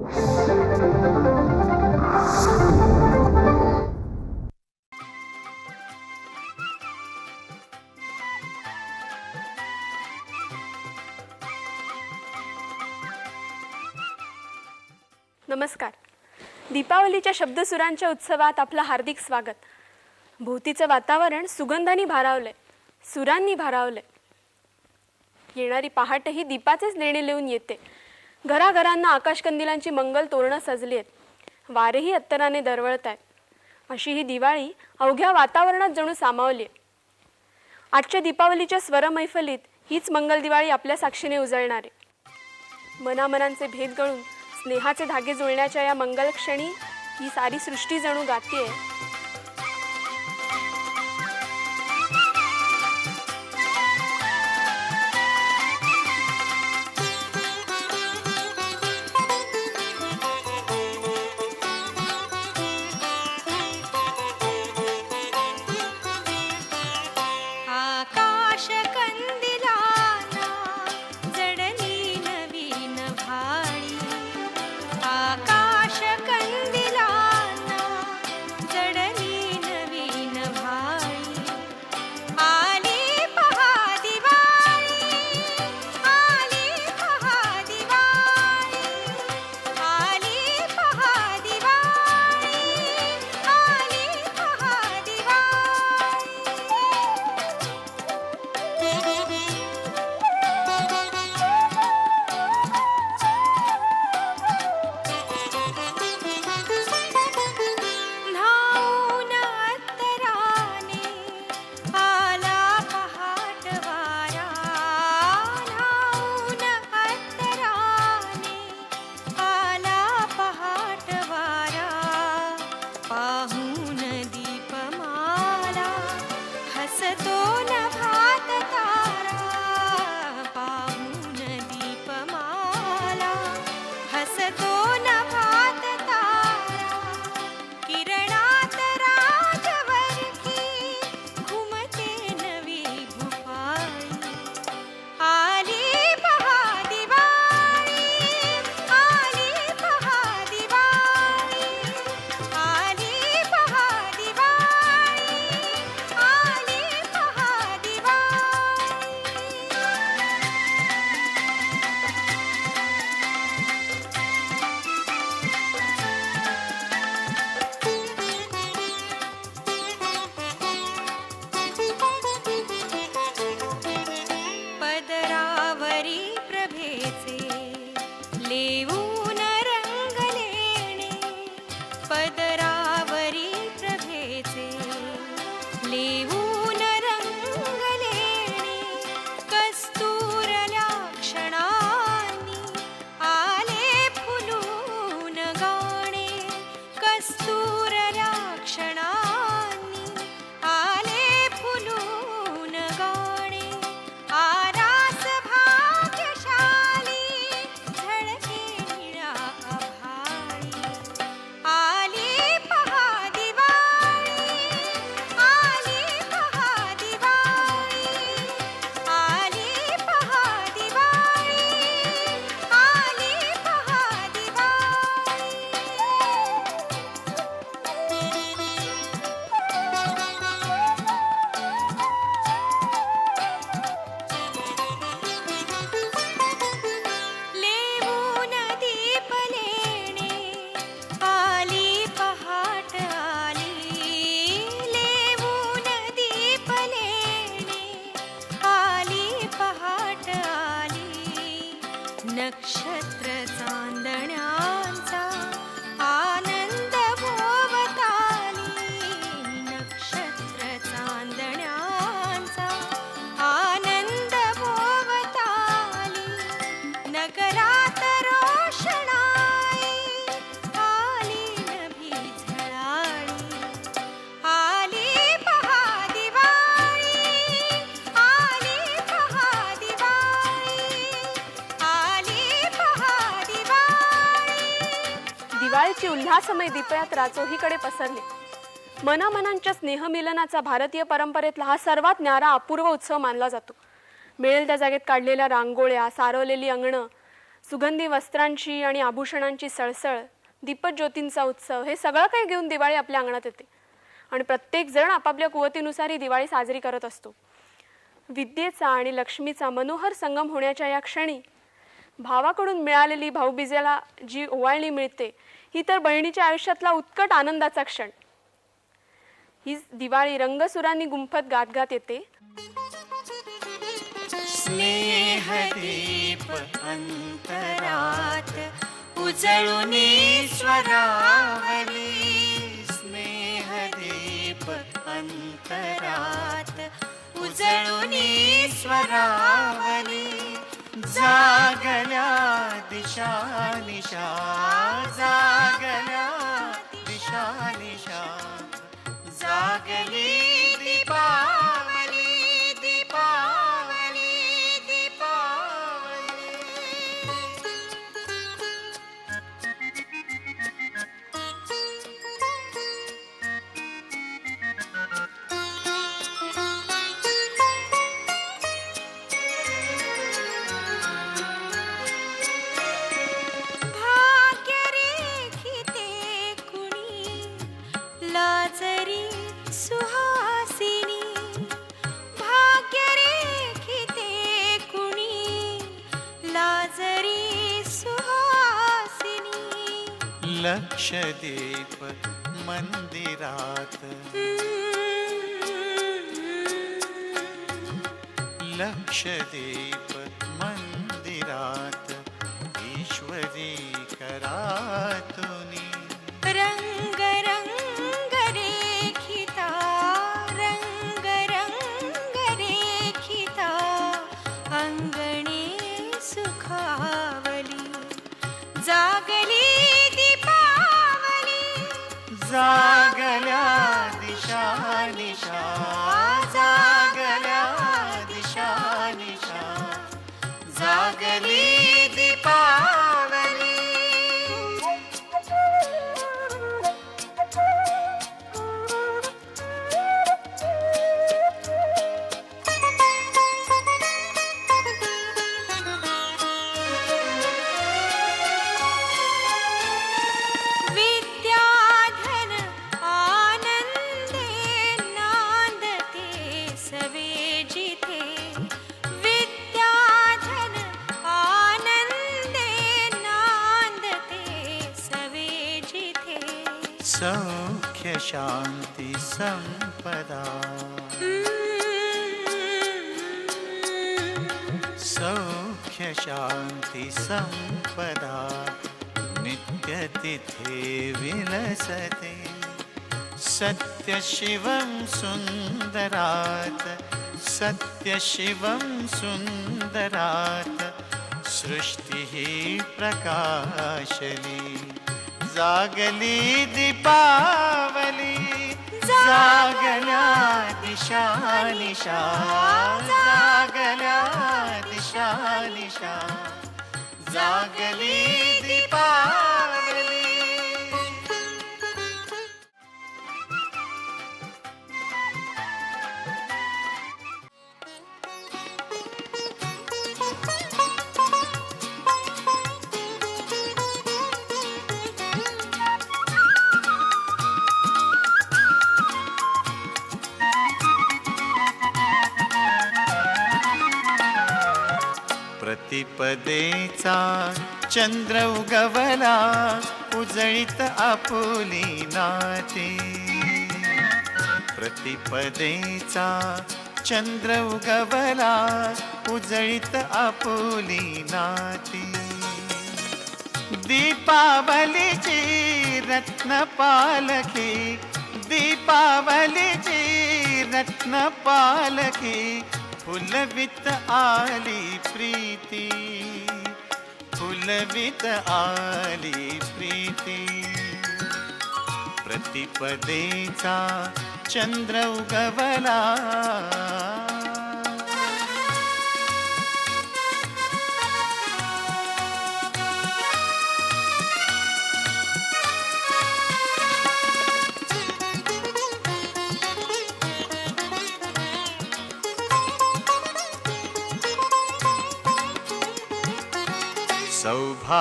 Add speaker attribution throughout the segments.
Speaker 1: नमस्कार. दीपावलीच्या शब्दसुरांच्या उत्सवात आपलं हार्दिक स्वागत. भोवतीचं वातावरण सुगंधानी भारावलंय. सुरांनी भारावलंय. येणारी पहाटही दीपाचेच लेणे लिहून येते. घराघरांना आकाशकंदिलांची मंगल तोरणं सजली आहेत. वारेही अत्तराने दरवळत आहेत. अशी ही दिवाळी अवघ्या वातावरणात जणू सामावली आहे. आजच्या दीपावलीच्या स्वरमैफलीत हीच मंगल दिवाळी आपल्या साक्षीने उजळणार आहे. मनामनांचे भेद गळून स्नेहाचे धागे जुळण्याच्या या मंगल क्षणी ही सारी सृष्टी जणू
Speaker 2: गाते आहे नक्षत्र चांदण्या
Speaker 1: दिवाळीची उल्हासमय दीपयात्रा चोहीकडे पसरली. मनामनांच्या स्नेहमिलनाचा भारतीय परंपरेतला हा सर्वात न्यारा अपूर्व उत्सव मानला जातो. मिळेल त्या जागेत काढलेल्या रांगोळ्या सारवलेली अंगणं सुगंधी वस्त्रांची आणि आभूषणांची सळसळ दीपज्योतींचा उत्सव हे सगळं काही घेऊन दिवाळी आपल्या अंगणात येते. आणि प्रत्येकजण आपापल्या कुवतीनुसार ही दिवाळी साजरी करत असतो. विद्येचा आणि लक्ष्मीचा मनोहर संगम होण्याच्या या क्षणी भावाकडून मिळालेली भाऊबीजेला जी ओवाळणी मिळते ही तर बहिणीच्या आयुष्यातला उत्कट आनंदाचा क्षण. ही दिवाळी रंगसुरांनी गुंफत गात गात येते.
Speaker 3: स्नेहदीप अंतरात उजळून स्वरावली. स्नेहदीप अंतरात उजळून स्वरावली. जागल्या दिशा निशा जागल्या दिशा निशा। जागली दीपावली लक्षदीप मंदिरात. लक्षदीप सौख्य शांती संपदा। सौख्य शांती संपदा। नित्य विलसते। सत्यशिवं सुन्दरात्। सत्यशिवं सुन्दरात्। सृष्टिः प्रकाशली। जागली दीपावली जागल्या दिशा निशा जागल्या दिशा निशा जागली दीपावली प्रतिपदेचा चंद्र उगवला उजळीत आपुली नाते प्रतिपदेचा चंद्र उगवला उजळीत आपुली नाती दीपावलीची रत्न पालखी दीपावलीची रत्न पालखी फुलवित आली प्रीती फुलवित आली प्रीती. प्रतिपदेचा चंद्र उगवला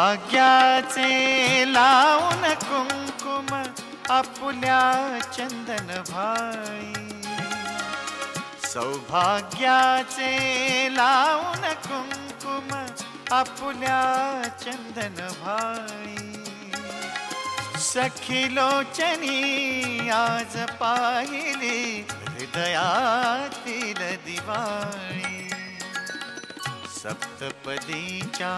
Speaker 3: भाग्याचे लावून कुंकुम आपुल्या चंदन भाई. सौभाग्याचे लावून कुंकुम आपुल्या चंदन भाई. सखी लोचनी आज पाहिली हृदयातील दिवाळी. सप्तपदीच्या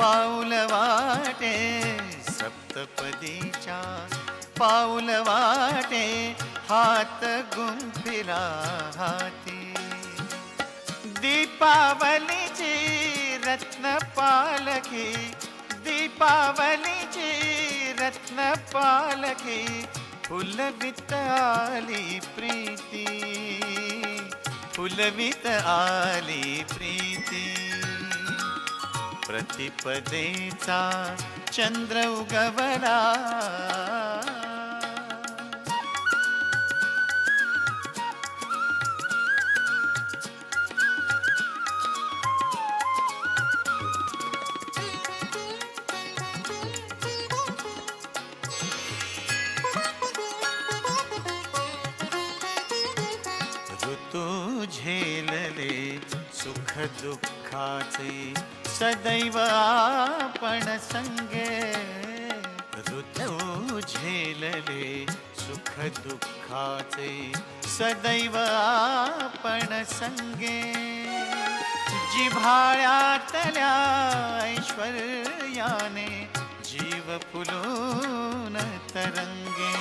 Speaker 3: पाऊल वाटे सप्तपदीच्या. पाऊल वाटे हात गुंफिला हाती. दीपावलीची रत्न पालखी दीपावलीची रत्न पालखी फुलवित आली प्रीती. फुलवित आली प्रीती. प्रतिपदेचा चंद्र उगवला. दुःखाचे, सदैव आपण संगे। ऋतू झेलले, सुख दुःखाचे, सदैव आपण संगे। जिव्हाळ्यातल्या ऐश्वर्याने जीव फुलून तरंगे।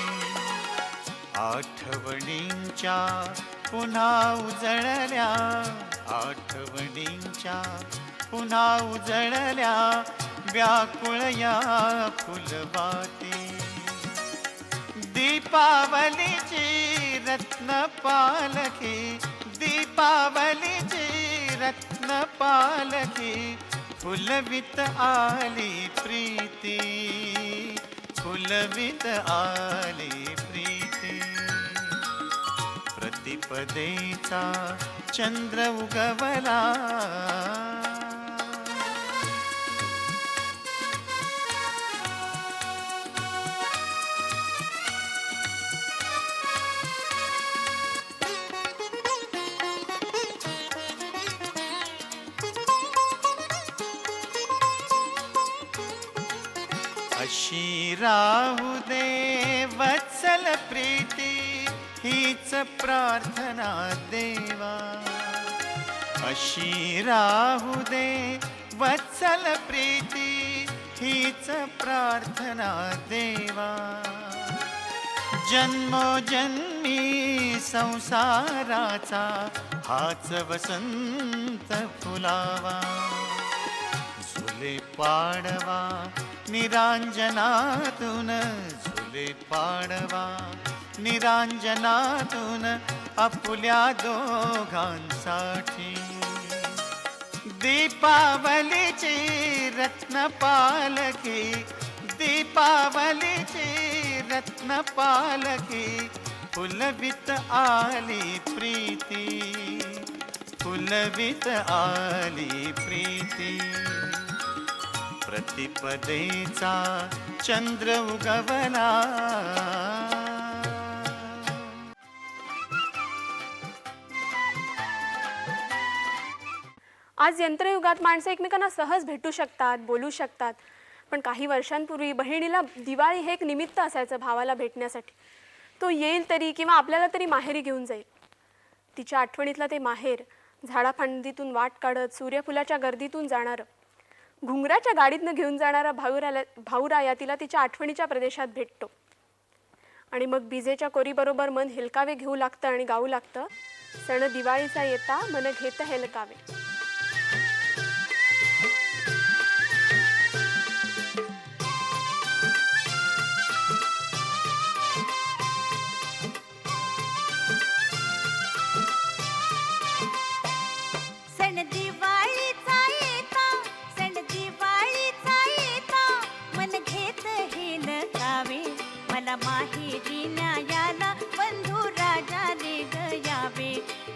Speaker 3: आठवणींच्या पुन्हा उजळल्या आठवणींच्या पुन्हा उजळल्या व्याकुळ या फुलवाती दीपावलीची रत्न पालखी दीपावलीची रत्न पालखी फुलवित आली प्रीती, फुलवित आली प्रीती. प्रतिपदेचा चंद्र उगवला. अशी राहू दे वत्सल प्रीती हीच प्रार्थना देवा. अशी राहू दे वत्सल प्रीती हीच प्रार्थना देवा. जन्मोजन्मी संसाराचा हाच वसंत फुलावा. झुले पाडवा निरांजनातून झुले पाडवा निरांजनातून आपल्या दोघांसाठी. दीपावलीची रत्न पालखी दीपावलीची रत्न पालखी फुलवित आली प्रीती। फुलवित आली प्रीती। प्रतिपदेचा चंद्र उगवला
Speaker 1: आज यंत्रयुगात माणसं एकमेकांना सहज भेटू शकतात बोलू शकतात. पण काही वर्षांपूर्वी बहिणीला दिवाळी हे एक निमित्त असायचं भावाला भेटण्यासाठी. तो येईल तरी किंवा आपल्याला तरी माहेरी घेऊन जाईल. तिच्या आठवणीतलं ते माहेर झाडाफांदीतून वाट काढत सूर्यफुलाच्या गर्दीतून जाणारं घुंगराच्या गाडीतनं घेऊन जाणारा भाऊराला भाऊराया तिला तिच्या आठवणीच्या प्रदेशात भेटतो. आणि मग बिजेच्या कोरीबरोबर मन हेलकावे घेऊ लागतं आणि गाऊ लागतं. सण दिवाळीचा येता मन घेतं हेलकावे.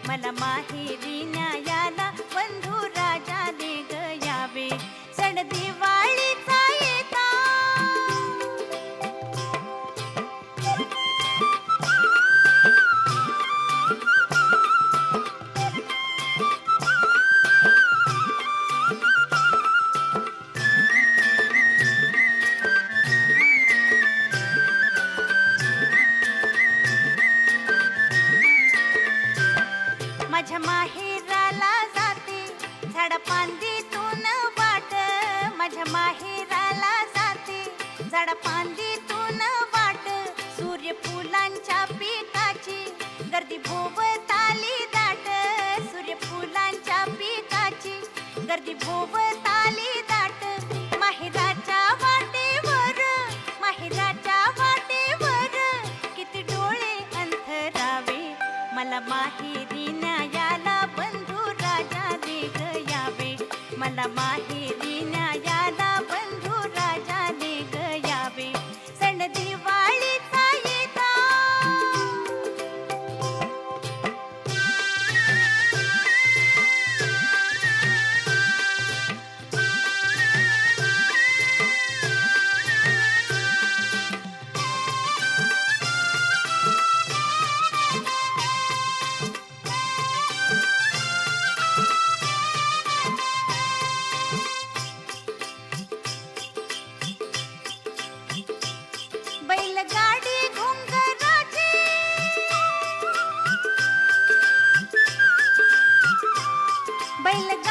Speaker 2: गयावे मला माहेराला
Speaker 4: जाते. झाडापांदीतून वाट सूर्य फुलांच्या पिकाची. गर्दी भोवताली दाट सूर्य फुलांच्या पिकाची. गर्दी भोवताली दाट माहेराच्या वाटेवर माहेराच्या वाटेवर. किती डोळे अंथरावे मला माही I like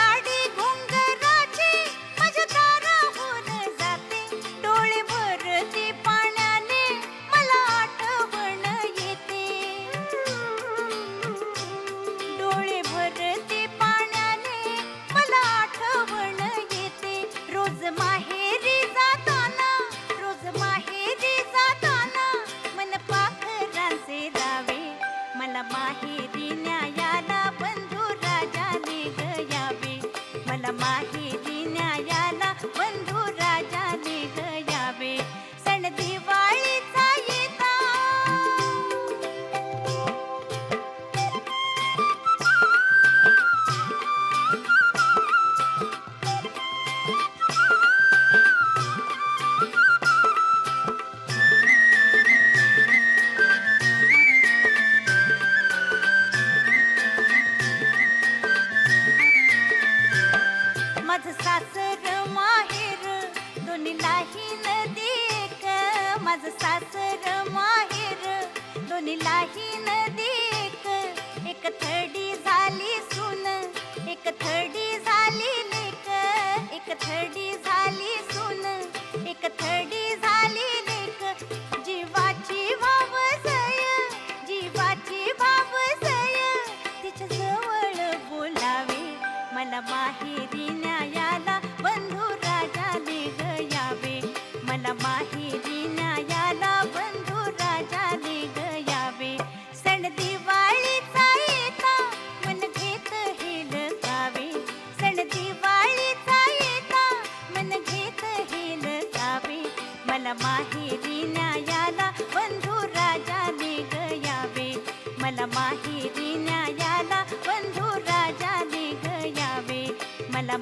Speaker 4: माहिती न्यायाला बंधू राजा गयावे मला माहिरी राजा दे गयावे मला